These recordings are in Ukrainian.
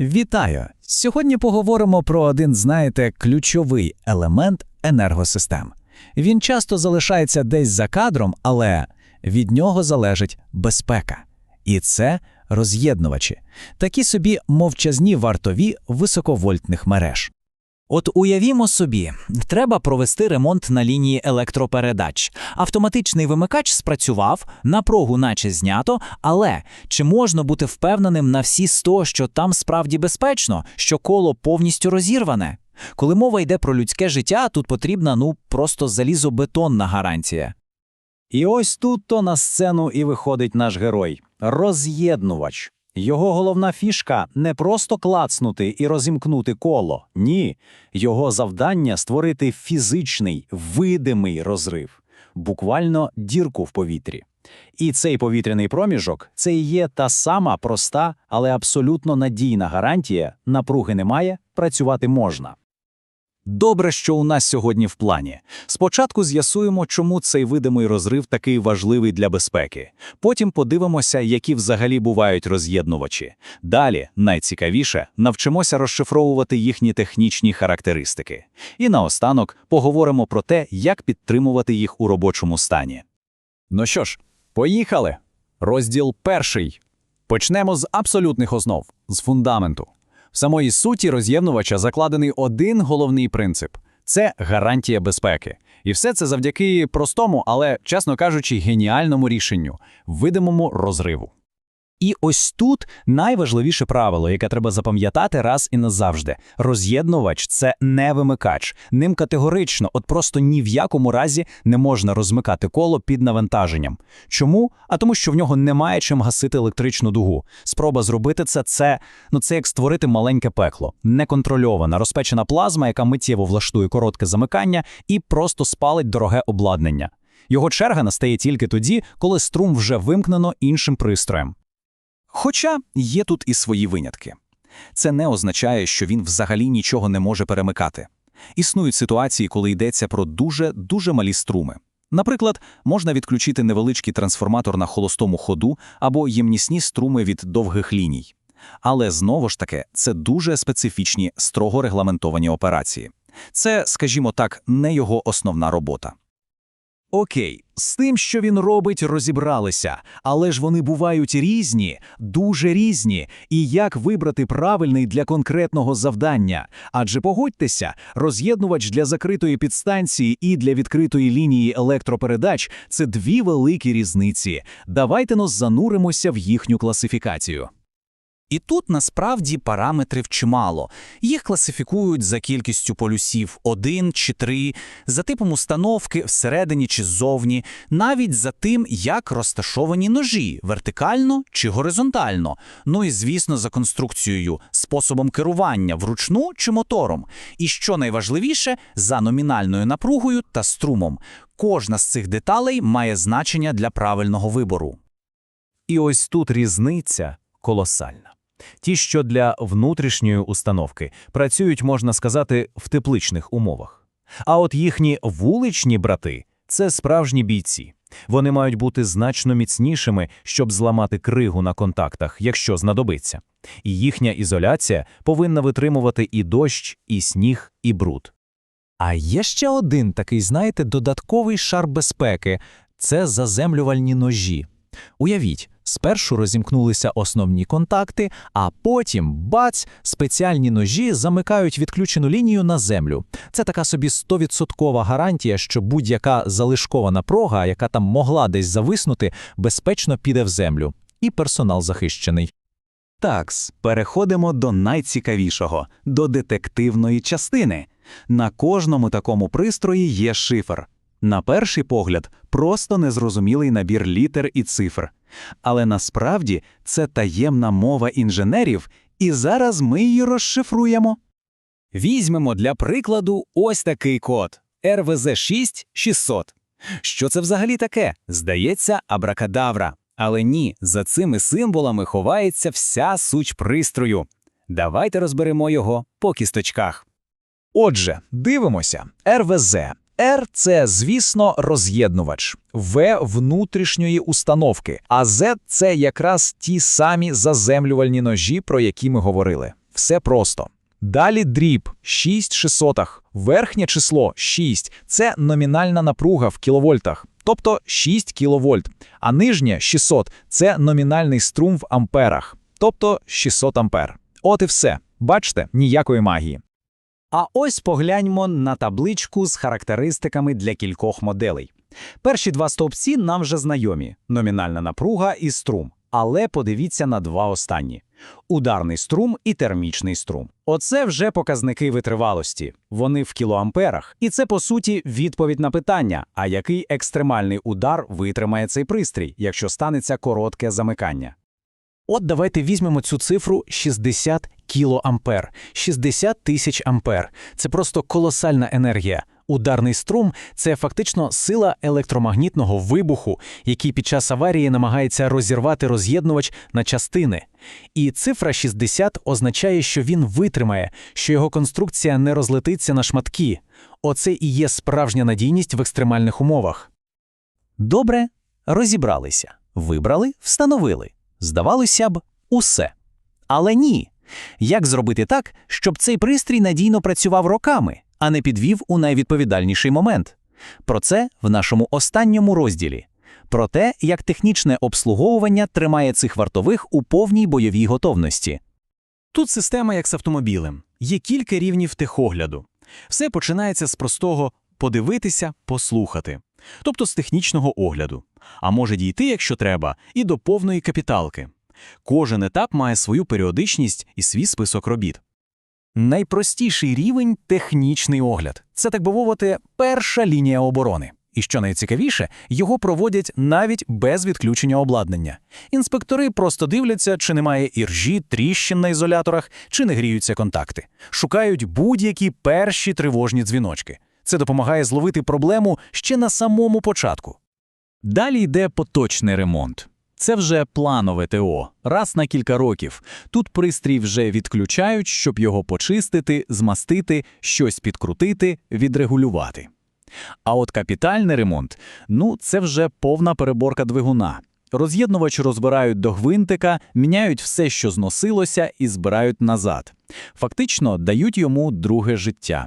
Вітаю! Сьогодні поговоримо про один, знаєте, ключовий елемент енергосистем. Він часто залишається десь за кадром, але від нього залежить безпека. І це роз'єднувачі, такі собі мовчазні вартові високовольтних мереж. От уявімо собі, треба провести ремонт на лінії електропередач. Автоматичний вимикач спрацював, напругу наче знято, але чи можна бути впевненим на всі 100, що там справді безпечно, що коло повністю розірване? Коли мова йде про людське життя, тут потрібна ну просто залізобетонна гарантія. І ось тут то на сцену і виходить наш герой роз'єднувач. Його головна фішка не просто клацнути і розімкнути коло. Ні, його завдання створити фізичний, видимий розрив, буквально дірку в повітрі. І цей повітряний проміжок це і є та сама проста, але абсолютно надійна гарантія: напруги немає, працювати можна. Добре, що у нас сьогодні в плані. Спочатку з'ясуємо, чому цей видимий розрив такий важливий для безпеки. Потім подивимося, які взагалі бувають роз'єднувачі. Далі, найцікавіше, навчимося розшифровувати їхні технічні характеристики. І наостанок поговоримо про те, як підтримувати їх у робочому стані. Ну що ж, поїхали. Розділ перший. Почнемо з абсолютних основ, з фундаменту. В самої суті роз'єднувача закладений один головний принцип це гарантія безпеки. І все це завдяки простому, але, чесно кажучи, геніальному рішенню видимому розриву. І ось тут найважливіше правило, яке треба запам'ятати раз і назавжди. Роз'єднувач це не вимикач. Ним категорично, от просто ні в якому разі не можна розмикати коло під навантаженням. Чому? А тому, що в нього немає чим гасити електричну дугу. Спроба зробити це це, ну це як створити маленьке пекло, неконтрольована, розпечена плазма, яка миттєво влаштує коротке замикання і просто спалить дороге обладнання. Його черга настає тільки тоді, коли струм вже вимкнено іншим пристроєм. Хоча є тут і свої винятки. Це не означає, що він взагалі нічого не може перемикати. Існують ситуації, коли йдеться про дуже-дуже малі струми. Наприклад, можна відключити невеличкий трансформатор на холостому ходу або ємнісні струми від довгих ліній. Але знову ж таки, це дуже специфічні, строго регламентовані операції. Це, скажімо так, не його основна робота. Окей, з тим, що він робить, розібралися, але ж вони бувають різні, дуже різні, і як вибрати правильний для конкретного завдання. Адже погодьтеся, роз'єднувач для закритої підстанції і для відкритої лінії електропередач це дві великі різниці. Давайте nos зануримося в їхню класифікацію. І тут насправді параметрів чимало. Їх класифікують за кількістю полюсів один чи три, за типом установки всередині чи ззовні, навіть за тим, як розташовані ножі вертикально чи горизонтально. Ну і звісно, за конструкцією, способом керування вручну чи мотором. І що найважливіше, за номінальною напругою та струмом. Кожна з цих деталей має значення для правильного вибору. І ось тут різниця колосальна. Ті, що для внутрішньої установки працюють, можна сказати, в тепличних умовах. А от їхні вуличні брати це справжні бійці. Вони мають бути значно міцнішими, щоб зламати кригу на контактах, якщо знадобиться. І їхня ізоляція повинна витримувати і дощ, і сніг, і бруд. А є ще один такий, знаєте, додатковий шар безпеки це заземлювальні ножі. Уявіть, спершу розімкнулися основні контакти, а потім, бац, спеціальні ножі замикають відключену лінію на землю. Це така собі 100% гарантія, що будь-яка залишкова напруга, яка там могла десь зависнути, безпечно піде в землю. І персонал захищений. Такс, переходимо до найцікавішого до детективної частини. На кожному такому пристрої є шифр. На перший погляд, просто незрозумілий набір літер і цифр. Але насправді це таємна мова інженерів, і зараз ми її розшифруємо. Візьмемо для прикладу ось такий код RVZ6 600. Що це взагалі таке? Здається, абракадавра. Але ні, за цими символами ховається вся суть пристрою. Давайте розберемо його по кісточках. Отже, дивимося. РВЗ. R – це, звісно, роз'єднувач, В внутрішньої установки, а Z – це якраз ті самі заземлювальні ножі, про які ми говорили. Все просто. Далі дріб 6,6. Верхнє число 6 – це номінальна напруга в кіловольтах, тобто 6 кіловольт. А нижнє 600 – це номінальний струм в амперах, тобто 600 ампер. От і все. Бачите, ніякої магії. А ось погляньмо на табличку з характеристиками для кількох моделей. Перші два стовпці нам вже знайомі – номінальна напруга і струм. Але подивіться на два останні – ударний струм і термічний струм. Оце вже показники витривалості. Вони в кілоамперах. І це, по суті, відповідь на питання, а який екстремальний удар витримає цей пристрій, якщо станеться коротке замикання. От давайте візьмемо цю цифру 60 кілоампер, 60 тисяч ампер. Це просто колосальна енергія. Ударний струм – це фактично сила електромагнітного вибуху, який під час аварії намагається розірвати роз'єднувач на частини. І цифра 60 означає, що він витримає, що його конструкція не розлетиться на шматки. Оце і є справжня надійність в екстремальних умовах. Добре, розібралися. Вибрали, встановили. Здавалося б, усе. Але ні. Як зробити так, щоб цей пристрій надійно працював роками, а не підвів у найвідповідальніший момент? Про це в нашому останньому розділі. Про те, як технічне обслуговування тримає цих вартових у повній бойовій готовності. Тут система як з автомобілем. Є кілька рівнів техогляду. Все починається з простого подивитися, послухати, тобто з технічного огляду. А може дійти, якщо треба, і до повної капіталки. Кожен етап має свою періодичність і свій список робіт. Найпростіший рівень технічний огляд. Це, так би мовити, перша лінія оборони. І що найцікавіше, його проводять навіть без відключення обладнання. Інспектори просто дивляться, чи немає іржі, тріщин на ізоляторах, чи не гріються контакти. Шукають будь-які перші тривожні дзвіночки. Це допомагає зловити проблему ще на самому початку. Далі йде поточний ремонт. Це вже планове ТО, раз на кілька років. Тут пристрій вже відключають, щоб його почистити, змастити, щось підкрутити, відрегулювати. А от капітальний ремонт ну це вже повна переборка двигуна. Роз'єднувач розбирають до гвинтика, міняють все, що зносилося, і збирають назад. Фактично дають йому друге життя.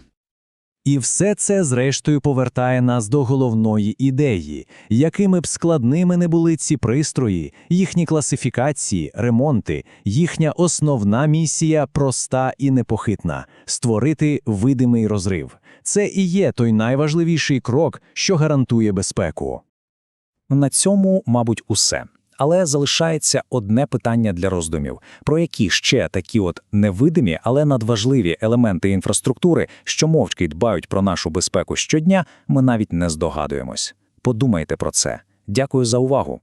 І все це, зрештою, повертає нас до головної ідеї, якими б складними не були ці пристрої, їхні класифікації, ремонти, їхня основна місія проста і непохитна створити видимий розрив. Це і є той найважливіший крок, що гарантує безпеку. На цьому, мабуть, усе. Але залишається одне питання для роздумів: про які ще такі от невидимі, але надважливі елементи інфраструктури, що мовчки дбають про нашу безпеку щодня, ми навіть не здогадуємось. Подумайте про це. Дякую за увагу.